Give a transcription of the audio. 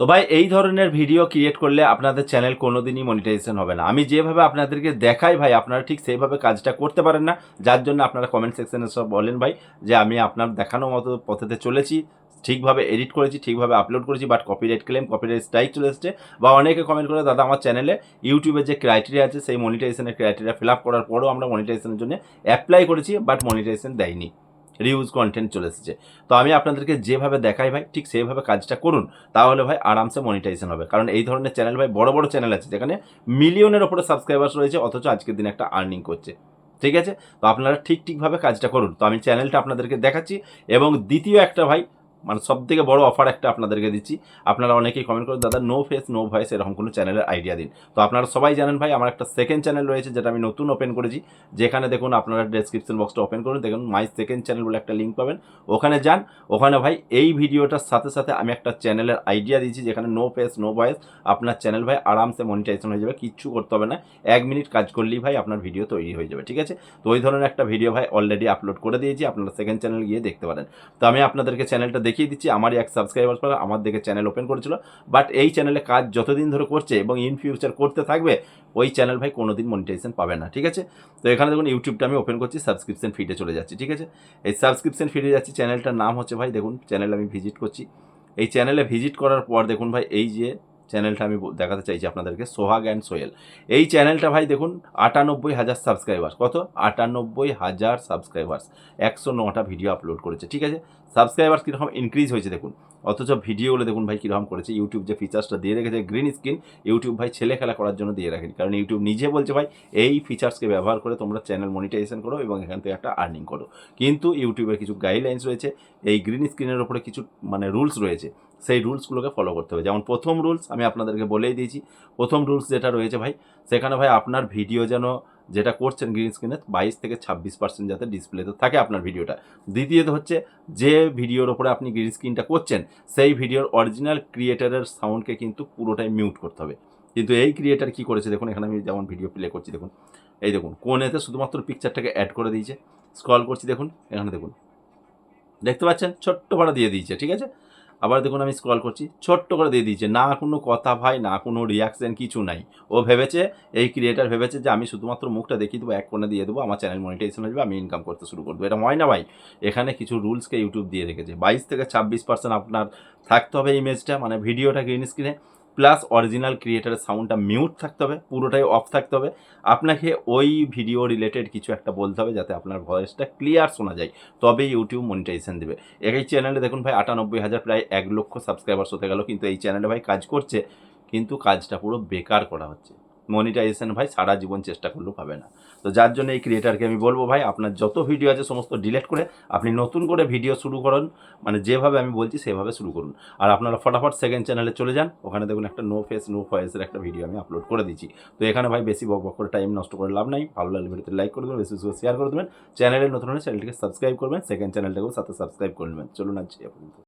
তো ভাই, এই ধরনের ভিডিও ক্রিয়েট করলে আপনাদের চ্যানেল কোনোদিনই মনিটাইজেশন হবে না। আমি যেভাবে আপনাদেরকে দেখাই ভাই, আপনারা ঠিক সেইভাবে কাজটা করতে পারেন না। যার জন্য আপনারা কমেন্ট সেকশনে সব বলেন ভাই যে, আমি আপনার দেখানো মতো পথেতে চলেছি, ঠিকভাবে এডিট করেছি, ঠিকভাবে আপলোড করেছি but copyright claim copyright strike চলে এসছে। বা অনেকে কমেন্ট করে, দাদা, আমার চ্যানেলে ইউটিউবে যে ক্রাইটেরিয়া আছে, সেই মনিটাইজেশনের ক্রাইটেরিয়া ফিল আপ করার পরও আমরা মনিটাইজেশনের জন্য অ্যাপ্লাই করেছি বাট মনিটাইজেশন দেয়নি। রিউজ কন্টেন্ট চলে এসেছে। তো আমি আপনাদেরকে যেভাবে দেখাই ভাই, ঠিক সেইভাবে কাজটা করুন, তাহলে ভাই আরামসে মনিটাইজেশন হবে। কারণ এই ধরনের চ্যানেল ভাই, বড় বড় চ্যানেল আছে, যেখানে মিলিয়নের ওপরে সাবস্ক্রাইবার্স রয়েছে, অথচ আজকের দিনে একটা আর্নিং করছে। ঠিক আছে? তো আপনারা ঠিক ঠিকভাবে কাজটা করুন। তো আমি চ্যানেলটা আপনাদেরকে দেখাচ্ছি এবং দ্বিতীয় একটা ভাই মানে সব থেকে বড় অফার একটা আপনাদেরকে দিচ্ছি। আপনারা অনেকেই কমেন্ট করেন, দাদা নো ফেস নো ভয়েস এরকম কোনো চ্যানেলের আইডিয়া দিন। তো আপনারা সবাই জানেন ভাই, আমার একটা সেকেন্ড চ্যানেল রয়েছে, যেটা আমি নতুন ওপেন করেছি। যেখানে দেখুন আপনারা ডেসক্রিপশন বক্সটা ওপেন করুন, দেখুন মাই সেকেন্ড চ্যানেল বলে একটা লিঙ্ক পাবেন। ওখানে যান, ওখানে ভাই এই ভিডিওটার সাথে সাথে আমি একটা চ্যানেলের আইডিয়া দিয়েছি যেখানে নো ফেস নো ভয়েস আপনার চ্যানেল ভাই আরামসে মনিটাইজেশন হয়ে যাবে, কিচ্ছু করতে হবে না। এক মিনিট কাজ করলেই ভাই আপনার ভিডিও তৈরি হয়ে যাবে, ঠিক আছে? তো ওই ধরনের একটা ভিডিও ভাই অলরেডি আপলোড করে দিয়েছি, আপনারা সেকেন্ড চ্যানেল গিয়ে দেখতে পারেন। তো আমি আপনাদেরকে চ্যানেলটা দেখিয়ে দিচ্ছি, আমারই এক সাবস্ক্রাইবার পর আমার দেখে চ্যানেল ওপেন করেছিল। বাট এই চ্যানেলে কাজ যতদিন ধরে করছে এবং ইন ফিউচার করতে থাকবে, ওই চ্যানেল ভাই কোনোদিন মনিটাইজেশন পাবে না, ঠিক আছে? তো এখানে দেখুন ইউটিউবটা আমি ওপেন করছি সাবস্ক্রিপশন ফিডে চলে যাচ্ছি, ঠিক আছে? এই সাবস্ক্রিপশন ফিডে যাচ্ছি চ্যানেলটার নাম হচ্ছে ভাই দেখুন চ্যানেল আমি ভিজিট করছি। এই চ্যানেলে ভিজিট করার পর দেখুন ভাই, এই যে চ্যানেলটা আমি দেখাতে চাইছি আপনাদেরকে, সোহাগ অ্যান্ড সোহেল। এই চ্যানেলটা ভাই দেখুন, আটানব্বই হাজার সাবস্ক্রাইবার কত? আটানব্বই হাজার সাবস্ক্রাইবার্স একশো নটা ভিডিও আপলোড করেছে, ঠিক আছে? সাবস্ক্রাইবার কীরকম ইনক্রিজ হয়েছে দেখুন। অথচ ভিডিওগুলো দেখুন ভাই কীরকম করেছে। ইউটিউব যে ফিচার্সটা দিয়ে রেখেছে গ্রিন স্ক্রিন ইউটিউব ভাই ছেলে খেলা করার জন্য দিয়ে রাখেনি। কারণ ইউটিউব নিজে বলছে ভাই, এই ফিচার্সকে ব্যবহার করে তোমরা চ্যানেল মনিটাইজেশন করো এবং এখান থেকে একটা আর্নিং করো। কিন্তু ইউটিউবের কিছু গাইডলাইন্স রয়েছে, এই গ্রিন স্ক্রিনের ওপরে কিছু মানে রুলস রয়েছে, সেই রুলসগুলোকে ফলো করতে হবে। যেমন প্রথম রুলস আমি আপনাদেরকে বলেই দিয়েছি, প্রথম রুলস যেটা রয়েছে ভাই, সেখানে ভাই আপনার ভিডিও যেন যেটা করছেন গ্রিন স্ক্রিনে বাইশ থেকে ছাব্বিশ পার্সেন্ট যাতে ডিসপ্লেতে থাকে আপনার ভিডিওটা দ্বিতীয়ত হচ্ছে, যে ভিডিওর ওপরে আপনি গ্রিন স্ক্রিনটা করছেন, সেই ভিডিওর অরিজিনাল ক্রিয়েটারের সাউন্ডকে কিন্তু পুরোটাই মিউট করতে হবে। কিন্তু এই ক্রিয়েটার কি করেছে দেখুন, এখানে আমি যেমন ভিডিও প্লে করছি, দেখুন। এই দেখুন কোনেতে শুধুমাত্র পিকচারটাকে অ্যাড করে দিয়েছে। স্ক্রল করছি, দেখুন, এখানে দেখুন। দেখতে পাচ্ছেন? ছোট্ট ভাড়া দিয়ে দিয়েছে, ঠিক আছে? আবার দেখুন আমি স্ক্রল করছি, ছোট্ট করে দিয়ে দিয়েছে, না কোনো কথা ভাই, না কোনো রিয়াকশন কিছু নাই। ও ভেবেছে, এই ক্রিয়েটার ভেবেছে যে আমি শুধুমাত্র মুখটা দেখিয়ে দেবো, এক কোণে দিয়ে দেবো, আমার চ্যানেল মনিটাইজেশন যাবে আমি ইনকাম করতে শুরু করব। এটা হয় না ভাই, এখানে কিছু রুলসকে ইউটিউব দিয়ে রেখেছে। বাইশ থেকে ছাব্বিশ পার্সেন্ট আপনার থাকতে হবে ইমেজটা মানে ভিডিওটা গ্রিন স্ক্রিনে প্লাস অরিজিনাল ক্রিয়েটারের সাউন্ডটা মিউট থাকতে হবে, পুরোটাই অফ থাকতে হবে। আপনাকে ওই ভিডিও রিলেটেড কিছু একটা বলতে হবে যাতে আপনার ভয়েসটা ক্লিয়ার শোনা যায়। তবে ইউটিউব মনিটাইজেশন দেবে। এই চ্যানেলে দেখুন ভাই, আটানব্বই হাজার, প্রায় এক লক্ষ সাবস্ক্রাইবার্স হতে গেল। কিন্তু এই চ্যানেলে ভাই কাজ করছে, কিন্তু কাজটা পুরো বেকার করা হচ্ছে। মনিটাইজেশন ভাই, সারা জীবন চেষ্টা করলেও পাবে না। তো যার জন্য এই ক্রিয়েটারকে আমি বলব, ভাই, আপনার যত ভিডিও আছে, সমস্ত ডিলেট করে আপনি নতুন করে ভিডিও শুরু করুন। মানে যেভাবে আমি বলছি, সেভাবে শুরু করুন। আর আপনারা ফটাফট সেকেন্ড চ্যানেলে চলে যান। ওখানে দেখুন একটা নো ফেস নো ভয়েসের একটা ভিডিও আমি আপলোড করে দিচ্ছি তো এখানে, ভাই, বেশি বক করে টাইম নষ্ট করে লাভ নাই। ভালো লাগলে ভিডিওতে লাইক করে দেবেন, বেশি বেশি শেয়ার করে দেবেন। চ্যানেলে নতুন হলে চ্যানেলটিকে সাবস্ক্রাইব করবেন সেকেন্ড চ্যানেলটাকেও সাথে সাবস্ক্রাইব করে নেবেন। চলুন পর্যন্ত।